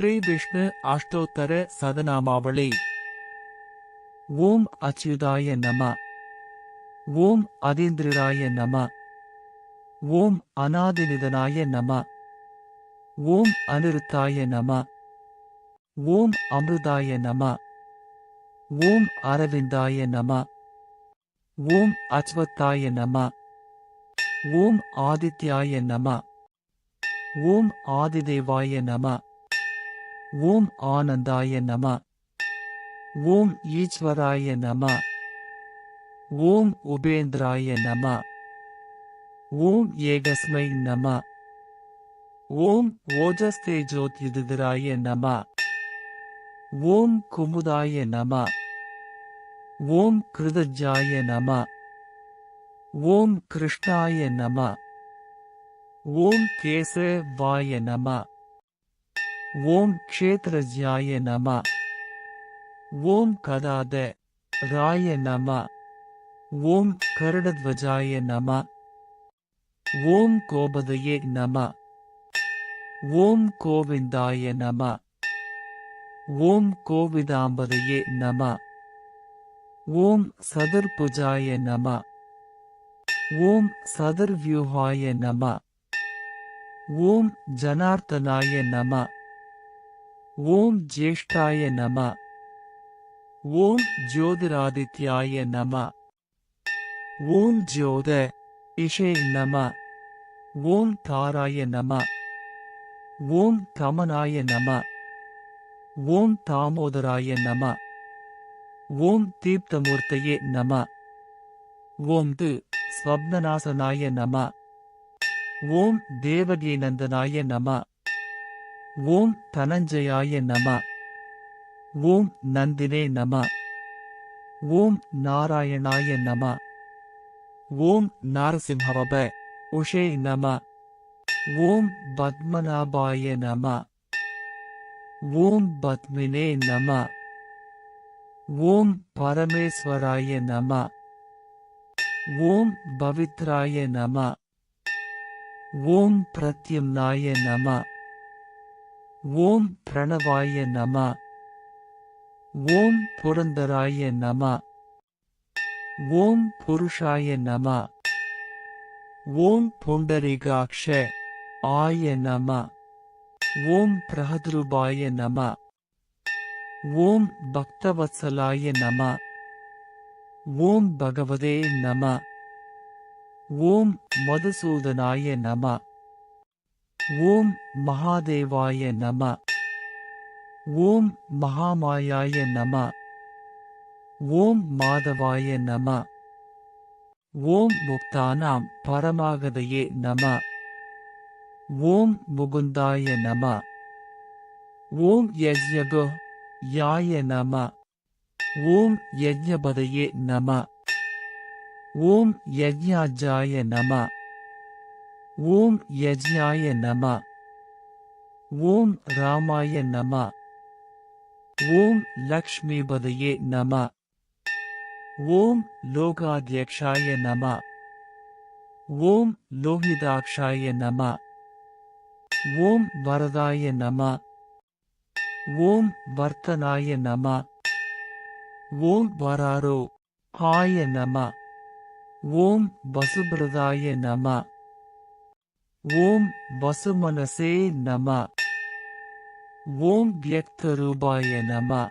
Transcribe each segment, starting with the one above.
ஸ்ரீ விஷ்ணு அஷ்டோத்தர சதநாமாவளி. ஓம் அச்சுதாய நம. ஓம் அதேந்திராய நம. ஓம் அநாதிநிதனாய நம. ஓம் அனிருத்தாய நம. ஓம் அமிர்தாய நம. ஓம் அரவிந்தாய நம. ஓம் அஸ்வத்தாய நம. ஓம் ஆதித்யாய நம. ஓம் ஆதிதேவாய நம. ஓம் ஆனந்தாய நம. ஓம் ஈஸ்வராய நம. ஓம் உபேந்திராய நம. ஓம் ஏகஸ்மை நம. ஓம் ஓஜஸ்தே ஜோதிதிராய நம. ஓம் குமுதாய நம. ஓம் கிருதஜாய நம. ஓம் கிருஷ்ணாய நம. ஓம் கேசவாய நம. ஓம் க்ஷேத்ரஜாய நம. ஓம் கதாத ராய நம. ஓம் கருடத்வஜாய நம. ஓம் கோபதையே நம. ஓம் கோவிந்தாய நம. ஓம் கோவிதாம்பதையே நம. ஓம் சதுர்புஜாய நம. ஓம் சதுர்வியூகாய நம. ஓம் ஜனார்த்தனாய நம. ஓம் ஜேஷ்டாய நம. ஓம் ஜோதிராதித்யாய நம. ஓம் ஜோத இஷே நம. ஓம் தாராய நம. ஓம் கமனாய நம. ஓம் தாமோதராய நம. ஓம் தீப்தமூர்த்தையே நம. ஓம் து ஸ்வப்னநாசனாய நம. ஓம் தேவகீநந்தனாய நம. ஓம் தனஞ்சயாய நம. ஓம் நந்தினே நம. ஓம் நாராயணாய நம. ஓம் நாரசிம்ஹவப உஷே நம. ஓம் பத்மநாபாய நம. ஓம் பத்மினே நம. ஓம் பரமேஸ்வராய நம. ஓம் பவித்ராய நம. ஓம் பிரத்யும்னாய நம. ஓம் பிரணவாய நம. ஓம் புரந்தராய நம. ஓம் புருஷாய நம. ஓம் புண்டரிகாக்ஷ ஆய நம. ஓம் பிரகதுருபாய நம. ஓம் பக்தவத்சலாய நம. ஓம் பகவதே நம. ஓம் மதுசூதனாய நம. ஓம் மகாதேவாய நம. ஓம் மகாமாயாய நம. ஓம் மாதவாய நம. ஓம் முக்தானாம் பரமாகதையே நம. ஓம் முகுந்தாய நம. ஓம் யஜ்யகோ யாய நம. ஓம் யஜ்யபதையே நம. ஓம் யஜ்யாஜாய நம. ஓம் யஜ்ஞாய நம. ஓம் ராமாய நம. ஓம் லக்ஷ்மிபதையே நம. ஓம் லோகாத்யக்ஷாய நம. ஓம் லோகிதாக்ஷாய நம. ஓம் வரதாய நம. ஓம் வர்த்தனாய நம. ஓம் வராரோ. ஆய நம. ஓம் வசுபிரதாய நம. ஓம் வசுமனசே நம. ஓம் வியக்தரூபாய நம.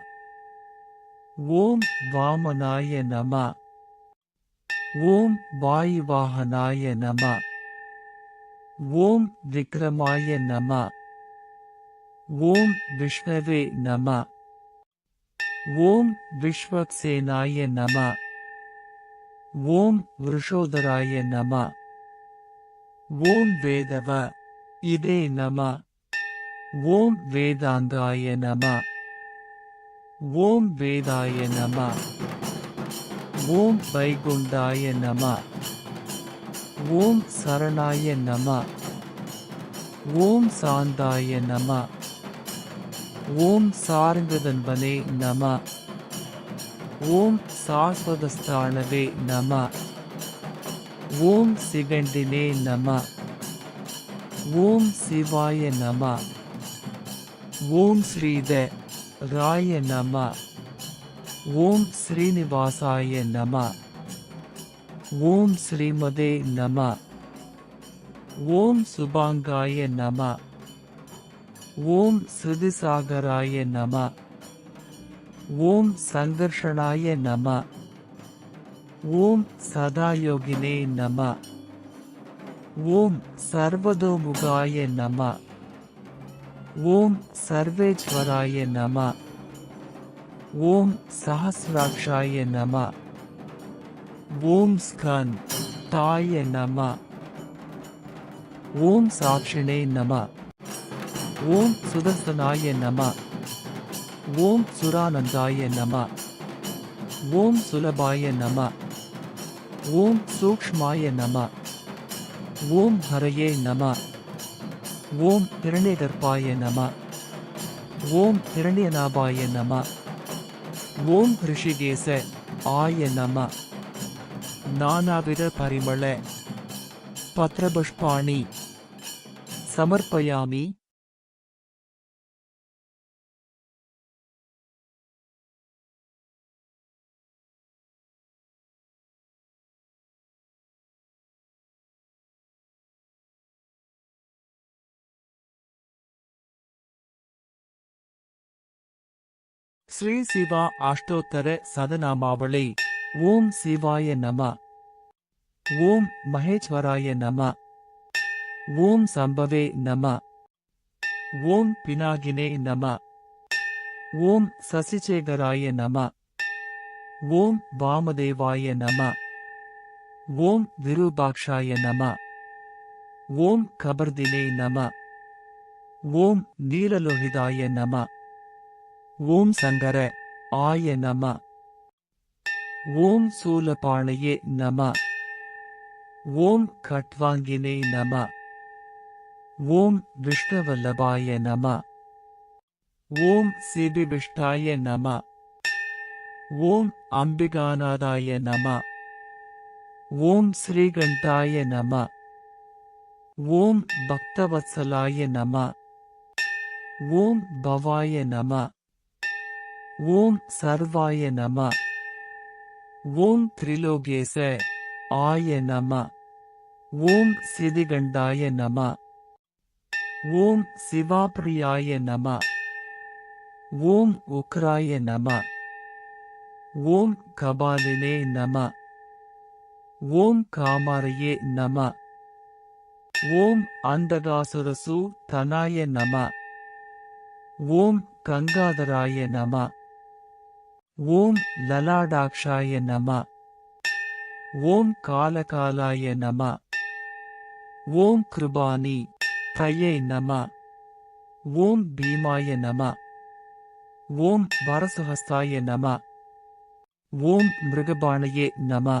ஓம் வாமனாய நம. ஓம் வாயுவாகனாய நம. ஓம் விக்ரமாய நம. ஓம் விஷ்ணவே நம. ஓம் விஸ்வக்சேனாய நம. ஓம் விஷோதராய நம. ஓம் வேதவ இதே நம. ஓம் வேதாந்தாய நம. ஓம் வேதாய நம. ஓம் வைகுண்டாய நம. ஓம் சரணாய நம. ஓம் சாந்தாய நம. ஓம் சார்ந்ததன்பனே நம. ஓம் சாஸ்வதஸ்தானவே நம. ஓம் சிகண்டினே நம. ஓம் சிவாய நம. ஓம் ஸ்ரீத ராய நம. ஓம் ஸ்ரீனிவாசாய நம. ஓம் ஸ்ரீமதே நம. ஓம் சுபாங்காய நம. ஓம் சுதிசாகராய நம. ஓம் சங்கர்ஷனாய நம. ஓம் சதாயோகினே நம. ஓம் சர்வதோமுகாய நம. ஓம் சர்வேஸ்வராய நம. ஓம் சஹசிராட்சாய நம. ஓம் ஸ்கன் தாய நம. ஓம் சாட்சிணே நம. ஓம் சுதர்சனாய நம. ஓம் சுரானந்தாய நம. ஓம் சுலபாய நம. ஓம் சூக்ஷ்மாய நம. ஓம் ஹரயே நம. ஓம் ஹிரண்யகர்ப்பாய நம. ஓம் ஹிரண்யநாபாய நம. ஓம் ரிஷிகேச ஆய நம. நானாவித பரிமள. பத்ரபுஷ்பாணி. சமர்ப்பயாமி. ஸ்ரீ சிவா அஷ்டோத்தர சதநாமாவளி. ஓம் சிவாய நம. ஓம் மகேஸ்வராய நம. ஓம் சம்பவே நம. ஓம் பினாகினே நம. ஓம் சசிசேகராய நம. ஓம் வாமதேவாய நம. ஓம் விருபாக்ஷாய நம. ஓம் கபர்தினே நம. ஓம் நீலலோகிதாய நம. ஓம் சங்கர ஆய நம. ஓம் சூலபாணையே நம. ஓம் கட்வாங்கினே நம. ஓம் விஷ்ணவல்லபாய நம. ஓம் சிபிபிஷ்டாய நம. ஓம் அம்பிகாநாதாய நம. ஓம் ஸ்ரீகண்டாய நம. ஓம் பக்தவத்சலாய நம. ஓம் பவாய நம. ஓம் சர்வாய நம. ஓம் திரிலோகேச ஆய நம. ஓம் சிதிகண்டாய நம. ஓம் சிவாபிரியாய நம. ஓம் உக்ராய நம. ஓம் கபாலினே நம. ஓம் காமாரையே நம. ஓம் அந்தகாசுரசு தனாய நம. ஓம் கங்காதராய நம. ஓம் லலாடாக்ஷாய நம. ஓம் காலகாலாய நம. ஓம் கிருபானி தயை நம. ஓம் பீமாய நம. ஓம் வரசஹஸ்தாய நம. ஓம் மிருகபாணையே நம.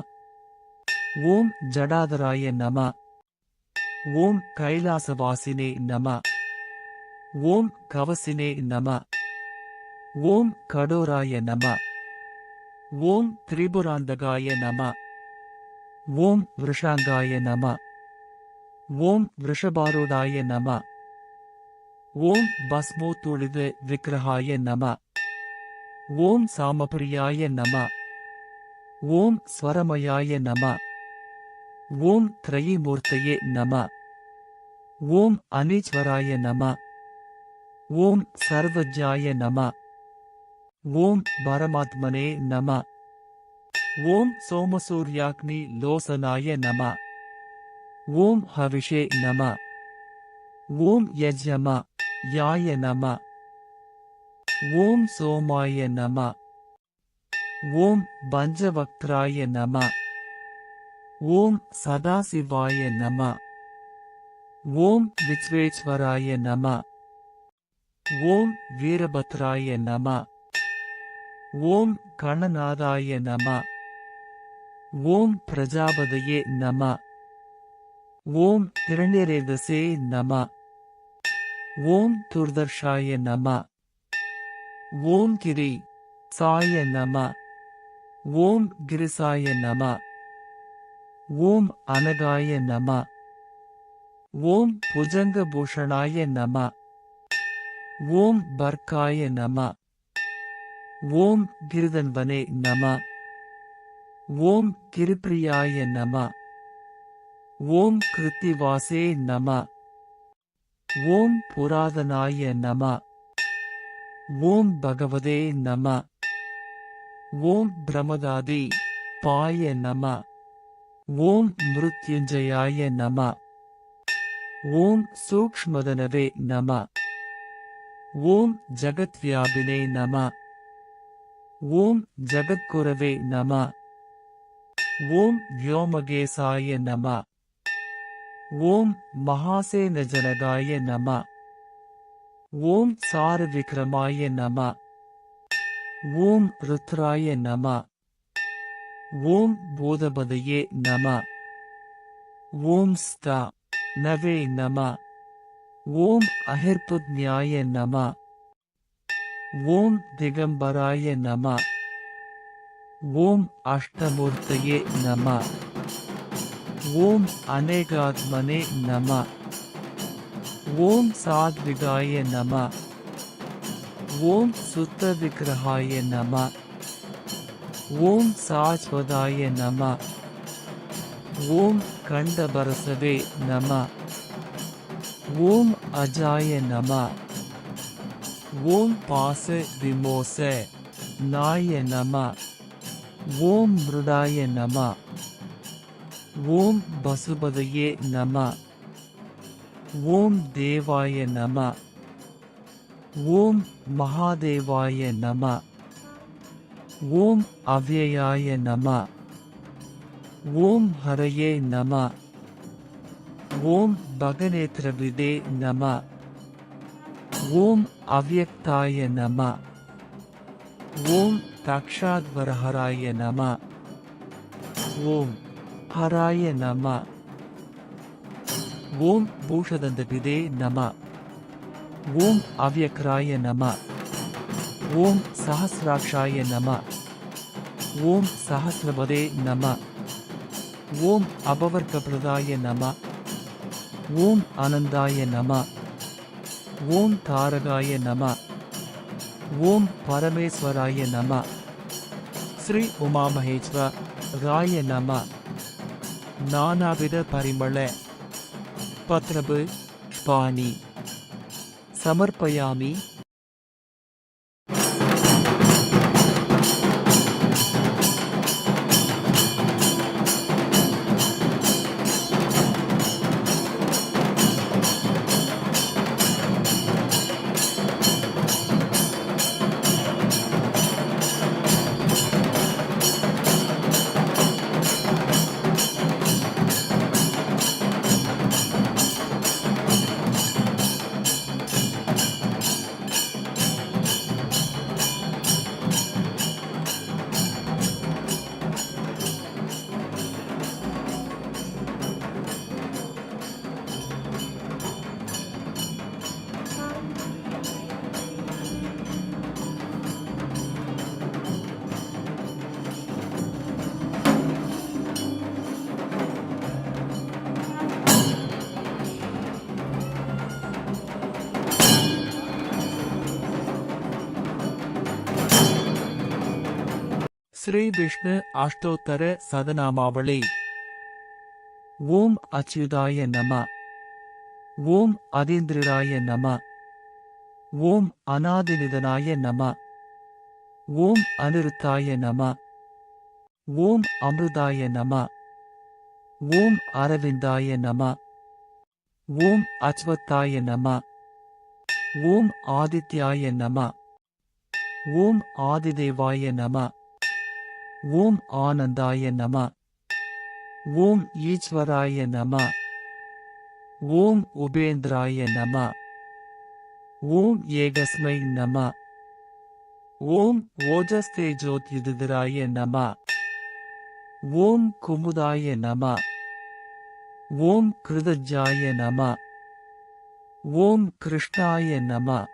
ஓம் ஜடாதராய நம. ஓம் கைலாசவாசினே நம. ஓம் கவசினே நம. ஓம் கடோராய நம. ஓம் திரிபுராந்தகாய நம. ஓம் விஷாங்காய நம. ஓம் விஷபாரூடாய நம. ஓம் பஸ்மோ பஸ்மோத்துளிது விக்கிரகாய நம. ஓம் சாமபிரியாய நம. ஓம் ஸ்வரமயாய நம. ஓம் திரயீமூர்த்தயே நம. ஓம் அனீஸ்வராய நம. ஓம் சர்வஜாய நம. ஓம் பரமாத்மனே நம. ஓம் சோமசூர்யாக்னி லோசனாய நம. ஓம் ஹவிஷே நம. ஓம் யஜ்யம யாய நம. ஓம் சோமாய நம. ஓம் பஞ்சவக்திராய நம. ஓம் சதாசிவாய நம. ஓம் விஸ்வேஸ்வராய நம. ஓம் வீரபத்ராய நம. ஓம் கணநாதாய நம. ஓம் பிரஜாபதையே நம. ஓம் திரண்யரேதசே நம. ஓம் துர்தர்ஷாய நம. ஓம் கிரி சாய நம. ஓம் கிரிசாய நம. ஓம் அனகாய நம. ஓம் புஜங்க பூஷணாய நம. ஓம் பர்காய நம. ஓம் கிருதன்வனே நம. ஓம் திருப்பிரியாய நம. ஓம் கிருத்திவாசே நம. ஓம் புராதனாய நம. ஓம் பகவதே நம. ஓம் பிரமதாதி பாய நம. ஓம் மிருத்யுஞ்சயாய நம. ஓம் சூக்ஷ்மதனவே நம. ஓம் ஜகத்வியாபினே நம. ஓம் ஜகத்குரவே நம. ஓம் யோமகேசாய நம. ஓம் மகாசேனஜனகாய நம. ஓம் சார விக்ரமாய நம. ஓம் ருத்ராய நம. ஓம் போதபதையே நம. ஓம் ஸ்தா நவே நம. ஓம் அஹிர்புத்ஞாய நம. ஓம் திகம்பராய நம. ஓம் அஷ்டமூர்த்தையே நம. ஓம் அநேகாத்மனே நம. ஓம் சாத்விகாய நம. ஓம் சுத்த விக்கிரகாய நம. ஓம் சாஸ்வதாய நம. ஓம் கண்டபரசவே நம. ஓம் அஜாய நம. ஓம் பாச விமோச. நாய நம. ஓம் மிருடாய நம. ஓம் பசுபதையே நம. ஓம் தேவாய நம. ஓம் மகாதேவாய நம. ஓம் அவ்யயாய நம. ஓம் ஹரையே நம. ஓம் பகநேத்திரவிதே நம. ஓம் அவ்யக்தாய நம. ஓம் தக்ஷாத்வரஹராய நம. ஓம் ஹராய நம. ஓம் பூஷதந்தபிதே நம. ஓம் அவ்யக்ராய நம. ஓம் சஹசிராட்சாய நம. ஓம் சஹசிரபதே நம. ஓம் அபவர்க்கபிரதாய நம. ஓம் ஆனந்தாய நம. ஓம் தாரகாய நம. ஓம் பரமேஸ்வராய நம. ஸ்ரீ உமாமகேஸ்வர ராய நம. நானாவித பரிமள. பத்ரபு பாணி. சமர்ப்பயாமி ஸ்ரீ விஷ்ணு அஷ்டோத்தர சதநாமாவளி. ஓம் அச்சுதாய நம. ஓம் அதீந்திராய நம. ஓம் அநாதிநிதனாய நம. ஓம் அனிருத்தாய நம. ஓம் அமிர்தாய நம. ஓம் அரவிந்தாய நம. ஓம் அச்வத்தாய நம. ஓம் ஆதித்யாய நம. ஓம் ஆதிதேவாய நம. ஓம் ஆனந்தாய நம. ஓம் ஈஸ்வராய நம. ஓம் உபேந்திராய நம. ஓம் ஏகஸ்மை நம. ஓம் ஓஜஸ்தே ஜோதிதிராய நம. ஓம் குமுதாய நம. ஓம் கிருதஜாய நம. ஓம் கிருஷ்ணாய நம.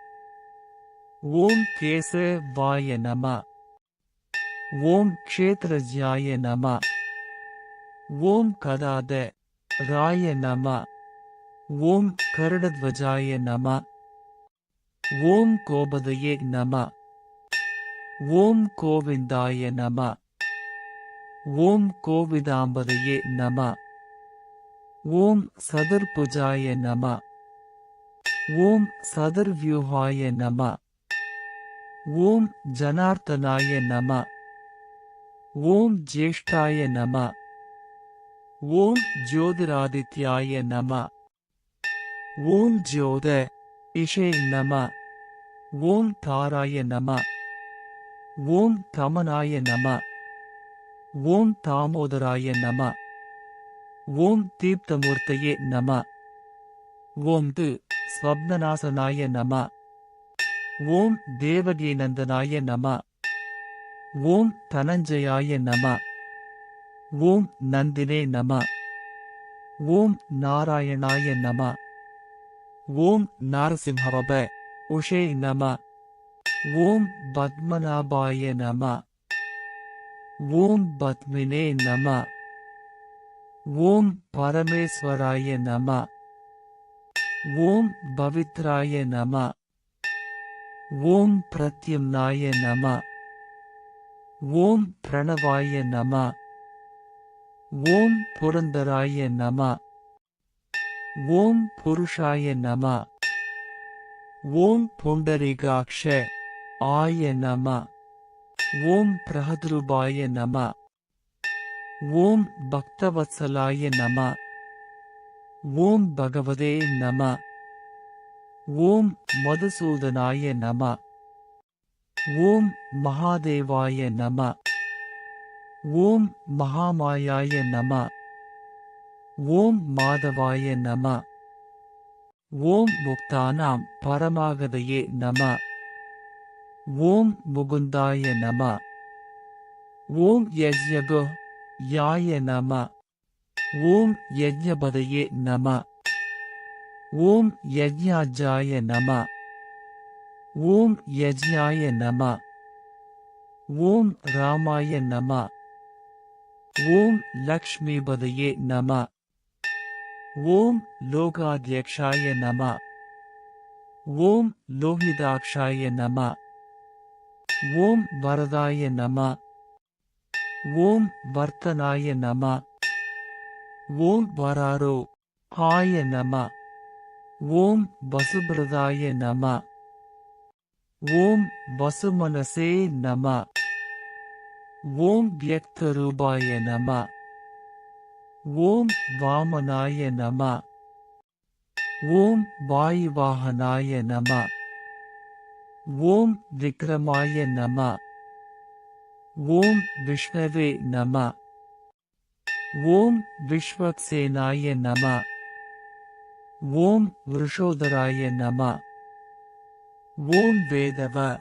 ஓம் கேசவாய நம. ஓம் க்ஷேத்ரஜாய நம. ஓம் கதாத ராய நம. ஓம் கருடத்வஜாய நம. ஓம் கோபதையே நம. ஓம் கோவிந்தாய நம. ஓம் கோவிதாம்பதையே நம. ஓம் சதுர்புஜாய நம. ஓம் சதுர்வியூகாய நம. ஓம் ஜனார்த்தனாய நம. ஓம் ஜேஷ்டாய நம. ஓம் ஜோதிராதித்யாய நம. ஓம் ஜோத இஷே நம. ஓம் தாராய நம. ஓம் தமனாய நம. ஓம் தாமோதராய நம. ஓம் தீப்தமூர்த்தையே நம. ஓம் து ஸ்வப்னநாசனாய நம. ஓம் தேவகீநந்தனாய நம. ஓம் தனஞ்சயாய நம. ஓம் நந்தினே நம. ஓம் நாராயணாய நம. ஓம் நாரசிம்ஹவப. உஷே நம. ஓம் பத்மநாபாய நம. ஓம் பத்மினே நம. ஓம் பரமேஸ்வராய நம. ஓம் பவித்ராய நம. ஓம் பிரத்யும்னாய நம. ஓம் பிரணவாய நம. ஓம் புரந்தராய நம. ஓம் புருஷாய நம. ஓம் புண்டரிகாக்ஷ ஆய நம. ஓம் பிரகதுருபாய நம. ஓம் பக்தவத்சலாய நம. ஓம் பகவதே நம. ஓம் மதுசூதனாய நம. ஓம் மகாதேவாய நம. ஓம் மகாமாயாய நம. ஓம் மாதவாய நம. ஓம் முக்தானாம் பரமாகதையே நம. ஓம் முகுந்தாய நம. ஓம் யஜ்யகு யாய நம. ஓம் யஜ்யபதையே நம. ஓம் யஜ்யாஜாய நம. ஓம் யஜ்யாய நம. ஓம் ராமாய நம. ஓம் லக்ஷ்மிபதையே நம. ஓம் லோகாத்யக்ஷாய நம. ஓம் லோகிதாக்ஷாய நம. ஓம் வரதாய நம. ஓம் வர்த்தனாய நம. ஓம் வராரோ. ஆய நம. ஓம் வசுபிரதாய நம. ஓம் வசுமனசே நம. ஓம் வியக்தரூபாய நம. ஓம் வாமனாய நம. ஓம் வாயுவாகனாய நம. ஓம் விக்ரமாய நம. ஓம் விஷ்ணவே நம. ஓம் விஸ்வக்சேனாய நம. ஓம் விருஷோதராய நம. ஓம் வேதவ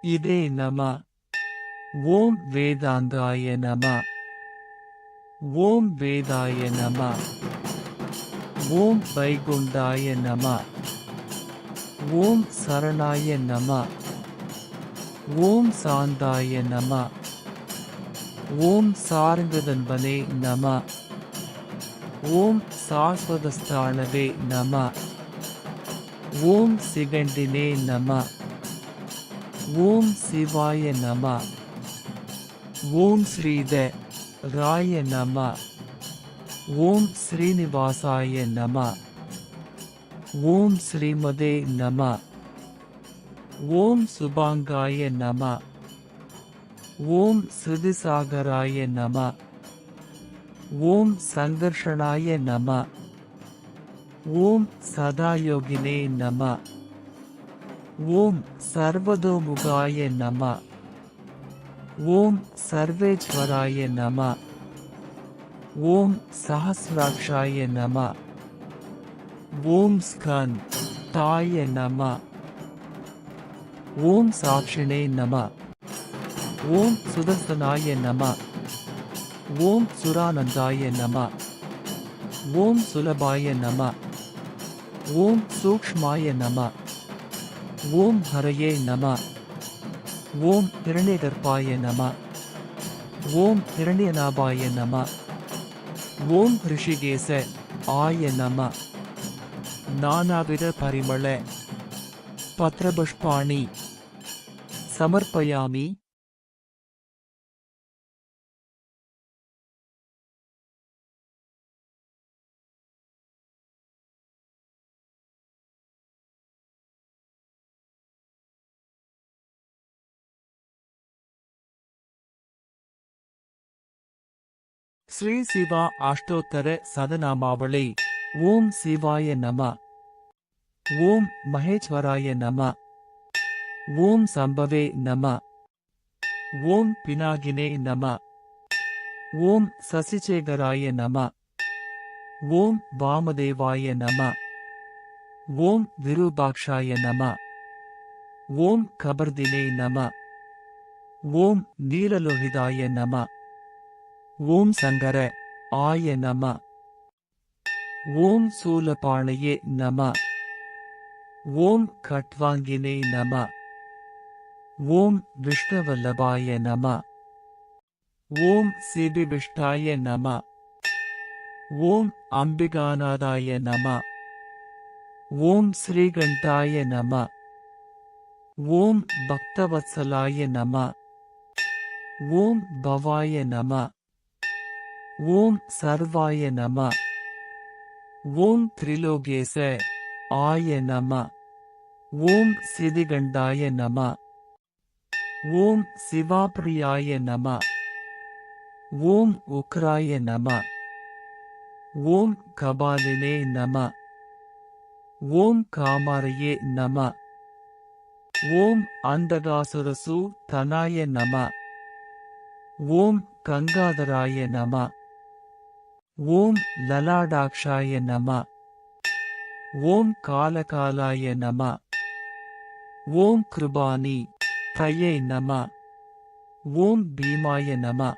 இதே நம. ஓம் வேதாந்தாய நம. ஓம் வேதாய நம. ஓம் வைகுண்டாய நம. ஓம் சரணாய நம. ஓம் சாந்தாய நம. ஓம் சார்ந்ததன்பனே நம. ஓம் சாஸ்வதஸ்தானவே நம. ஓம் சிகண்டினே நம. ஓம் சிவாய நம. ஓம் ஸ்ரீத ராய நம. ஓம் ஸ்ரீனிவாசாய நம. ஓம் ஸ்ரீமதே நம. ஓம் சுபாங்காய நம. ஓம் ஸ்ருதிசாகராய நம. ஓம் சங்கர்ஷனாய நம. ஓம் சதாயோகினே நம. ஓம் சர்வதோமுகாய நம. ஓம் சர்வேஸ்வராய நம. ஓம் சஹசிராட்சாய நம. ஓம் ஸ்கன் தாய நம. ஓம் சாட்சிணே நம. ஓம் சுதர்சனாய நம. ஓம் சுரானந்தாய நம. ஓம் சுலபாய நம. ஓம் சூக்ஷ்மாய நம. ஓம் ஹரையே நம. ஓம் இரண்டேதற்பாய நம. ஓம் இரண்டியநாபாய நம. ஓம் ரிஷிகேச ஆய நம. நானாவித பரிமள. பத்ரபுஷ்பாணி. சமர்ப்பயாமி. ஸ்ரீ சிவா அஷ்டோத்தர சதநாமாவளி. ஓம் சிவாய நம. ஓம் மகேஸ்வராய நம. ஓம் சம்பவே நம. ஓம் பினாகினே நம. ஓம் சசிசேகராய நம. ஓம் வாமதேவாய நம. ஓம் விருபாக்ஷாய நம. ஓம் கபர்தினே நம. ஓம் நீலலோகிதாய நம. ஓம் சங்கர ஆய நம. ஓம் சூலபாணையே நம. ஓம் கட்வாங்கினே நம. ஓம் விஷ்ணவல்லபாய நம. ஓம் சிபிவிஷ்டாய நம. ஓம் அம்பிகாநாதாய நம. ஓம் ஸ்ரீகண்டாய நம. ஓம் பக்தவத்சலாய நம. ஓம் பவாய நம. ஓம் சர்வாய நம. ஓம் திரிலோகேச ஆய நம. ஓம் சிதிகண்டாய நம. ஓம் சிவாபிரியாய நம. ஓம் உக்ராய நம. ஓம் கபாலினே நம. ஓம் காமாரையே நம. ஓம் அந்தகாசுரசு தனாய நம. ஓம் கங்காதராய நம. ஓம் லலாடாக்ஷாய நம. ஓம் காலகாலாய நம. ஓம் கிருபானி தயை நம. ஓம் பீமாய நம.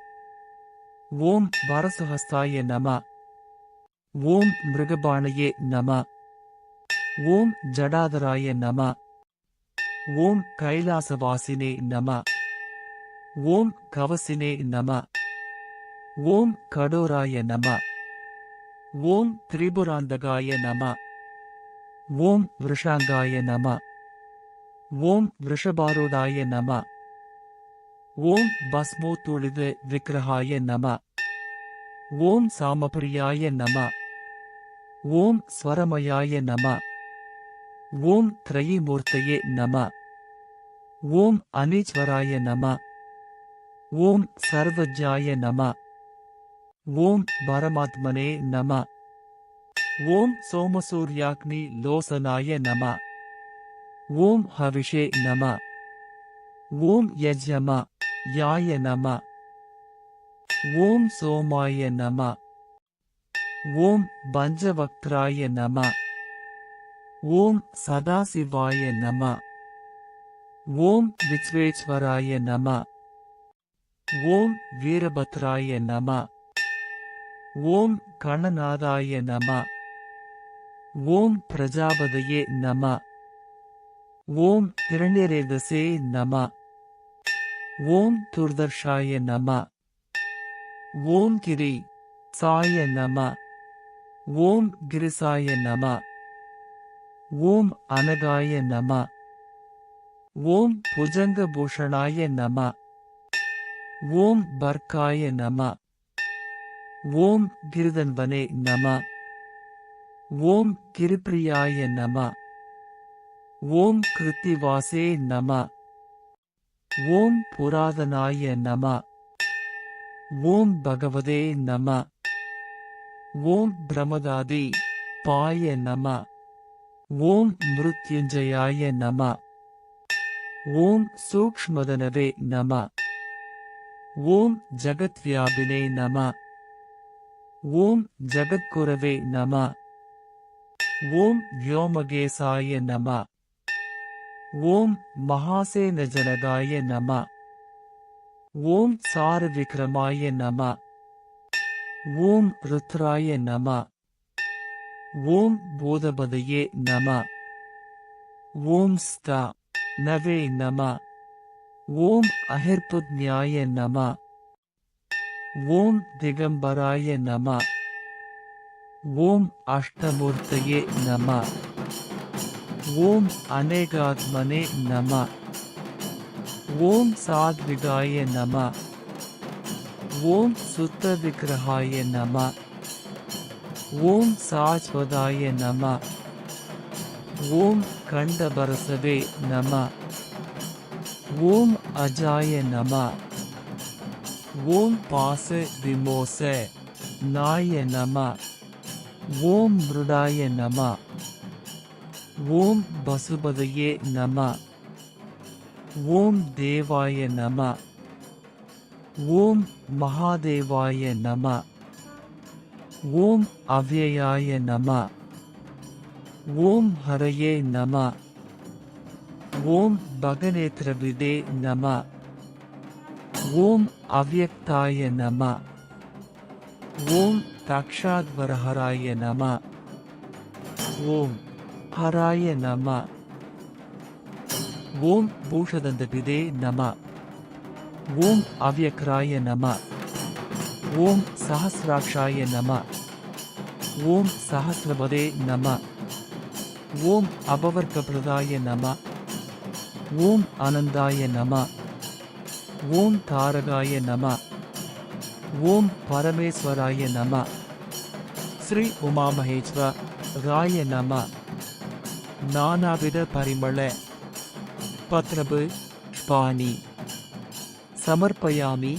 ஓம் வரசஹஸ்தாய நம. ஓம் மிருகபாணையே நம. ஓம் ஜடாதராய நம. ஓம் கைலாசவாசினே நம. ஓம் கவசினே நம. ஓம் கடோராய நம. ஓம் திரிபுராந்தகாய நம. ஓம் விஷாங்காய நம. ஓம் விஷபாரூடாய நம. ஓம் பஸ்மோ பஸ்மோத்துளிது விக்கிரகாய நம. ஓம் சாமபிரியாய நம. ஓம் ஸ்வரமயாய நம. ஓம் திரயீமூர்த்தயே நம. ஓம் அனீஸ்வராய நம. ஓம் சர்வஜாய நம. ஓம் பரமாத்மனே நம. ஓம் சோமசூர்யாக்னி லோசனாய நம. ஓம் ஹவிஷே நம. ஓம் யஜ்யம யாய நம. ஓம் சோமாய நம. ஓம் பஞ்சவக்திராய நம. ஓம் சதாசிவாய நம. ஓம் விஸ்வேஸ்வராய நம. ஓம் வீரபத்ராய நம. ஓம் கணநாதாய நம. ஓம் பிரஜாபதையே நம. ஓம் திரணிரேதசே நம. ஓம் துர்தர்ஷாய நம. ஓம் கிரி சாய நம. ஓம் கிரிசாய நம. ஓம் அனகாய நம. ஓம் புஜங்க பூஷணாய நம. ஓம் பர்காய நம. ஓம் திருதன்பனே நம. ஓம் திருப்பிரியாய நம. ஓம் கிருத்திவாசே நம. ஓம் புராதனாய நம. ஓம் பகவதே நம. ஓம் பிரமதாதி பாய நம. ஓம் மிருத்யுஞ்சயாய நம. ஓம் சூக்ஷ்மதனவே நம. ஓம் ஜகத்வியாபினே நம. ஓம் ஜகத்குரவே நம. ஓம் வ்யோமகேசாய நம. ஓம் மகாசேனஜனகாய நம. ஓம் சார விக்ரமாய நம. ஓம் ருத்ராய நம. ஓம் போதபதையே நம. ஓம் ஸ்தா நவே நம. ஓம் அஹிர்புத்ஞாய நம. ஓம் திகம்பராய நம. ஓம் அஷ்டமூர்த்தையே நம. ஓம் அநேகாத்மனே நம. ஓம் சாத்விகாய நம. ஓம் சுத்த விக்கிரகாய நம. ஓம் சாஸ்வதாய நம. ஓம் கண்டபரசவே நம. ஓம் அஜாய நம. ஓம் பாச விமோச. நாய நம. ஓம் மிருடாய நம. ஓம் பசுபதையே நம. ஓம் தேவாய நம. ஓம் மகாதேவாய நம. ஓம் அவ்யயாய நம. ஓம் ஹரையே நம. ஓம் பகநேத்திரவிதே நம. ஓம் அவ்யக்தாய நம ஓம் தக்ஷாத்வரஹராய நம ஓம் ஹராய நம ஓம் பூஷதந்தபிதே நம ஓம் அவ்யக்ராய நம ஓம் சஹசிராட்சாய நம ஓம் சஹசிரபதே நம ஓம் அபவர்க்கபிரதாய நம ஓம் ஆனந்தாய நம ஓம் தாரகாய நம. ஓம் பரமேஸ்வராய நம. ஸ்ரீ உமாமகேஸ்வர ராய நம. நானாவித பரிமள. பத்ரபு பாணி. சமர்ப்பயாமி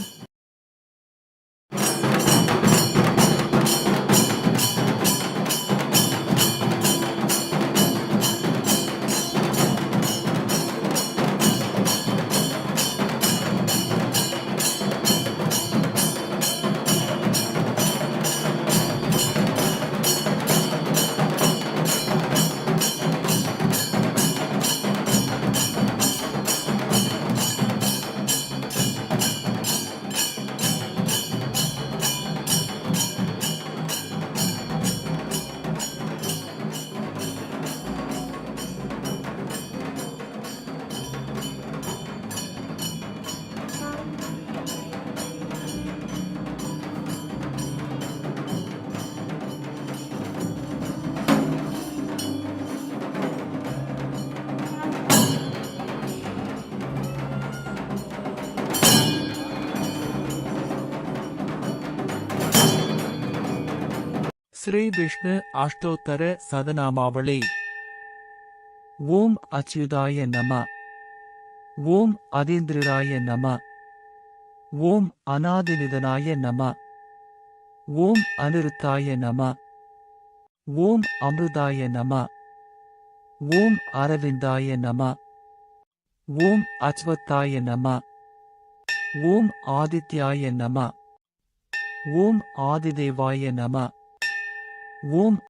ஸ்ரீ விஷ்ணு அஷ்டோத்தர சதநாமாவளி. ஓம் அச்சுதாய நம. ஓம் அதீந்திராய நம. ஓம் அநாதிநிதனாய நம. ஓம் அனிருத்தாய நம. ஓம் அமிர்தாய நம. ஓம் அரவிந்தாய நம. ஓம் அச்வத்தாய நம. ஓம் ஆதித்யாய நம. ஓம் ஆதிதேவாய நம. ஓம்